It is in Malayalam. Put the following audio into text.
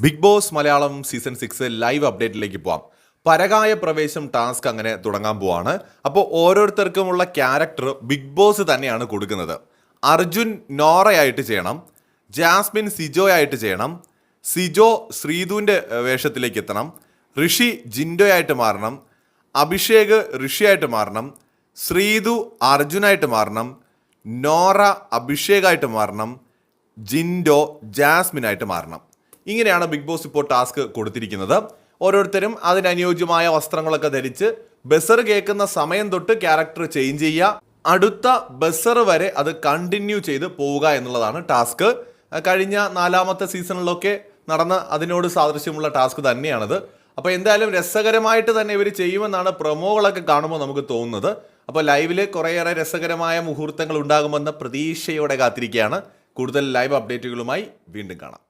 Big Boss Malayalam season six live അപ്ഡേറ്റിലേക്ക് പോവാം. പരകായ പ്രവേശം ടാസ്ക് അങ്ങനെ തുടങ്ങാൻ പോവാണ്. അപ്പോൾ ഓരോരുത്തർക്കുമുള്ള ക്യാരക്ടർ ബിഗ് ബോസ് തന്നെയാണ് കൊടുക്കുന്നത്. അർജുൻ നോറയായിട്ട് ചെയ്യണം. ജാസ്മിൻ സിജോയായിട്ട് ചെയ്യണം. സിജോ ശ്രീതുവിന്റെ വേഷത്തിലേക്ക് എത്തണം. ഋഷി ജിൻഡോയായിട്ട് മാറണം. അഭിഷേക് ഋഷിയായിട്ട് മാറണം. ശ്രീതു അർജുനായിട്ട് മാറണം. നോറ അഭിഷേകായിട്ട് മാറണം. ജിൻഡോ ജാസ്മിനായിട്ട് മാറണം. ഇങ്ങനെയാണ് ബിഗ് ബോസ് ഇപ്പോൾ ടാസ്ക് കൊടുത്തിരിക്കുന്നത്. ഓരോരുത്തരും അതിനനുയോജ്യമായ വസ്ത്രങ്ങളൊക്കെ ധരിച്ച് ബസർ കേൾക്കുന്ന സമയം തൊട്ട് ക്യാരക്ടർ ചേഞ്ച് ചെയ്യുക. അടുത്ത ബസർ വരെ അത് കണ്ടിന്യൂ ചെയ്ത് പോവുക എന്നുള്ളതാണ് ടാസ്ക് കഴിഞ്ഞ നാലാമത്തെ സീസണിലൊക്കെ നടന്ന അതിനോട് സാദൃശ്യമുള്ള ടാസ്ക് തന്നെയാണത്. അപ്പോൾ എന്തായാലും രസകരമായിട്ട് തന്നെ ഇവർ ചെയ്യുമെന്നാണ് പ്രൊമോകളൊക്കെ കാണുമ്പോൾ നമുക്ക് തോന്നുന്നത്. അപ്പോൾ ലൈവിൽ കുറേയേറെ രസകരമായ മുഹൂർത്തങ്ങൾ ഉണ്ടാകുമെന്ന പ്രതീക്ഷയോടെ കാത്തിരിക്കുകയാണ്. കൂടുതൽ ലൈവ് അപ്ഡേറ്റുകളുമായി വീണ്ടും കാണാം.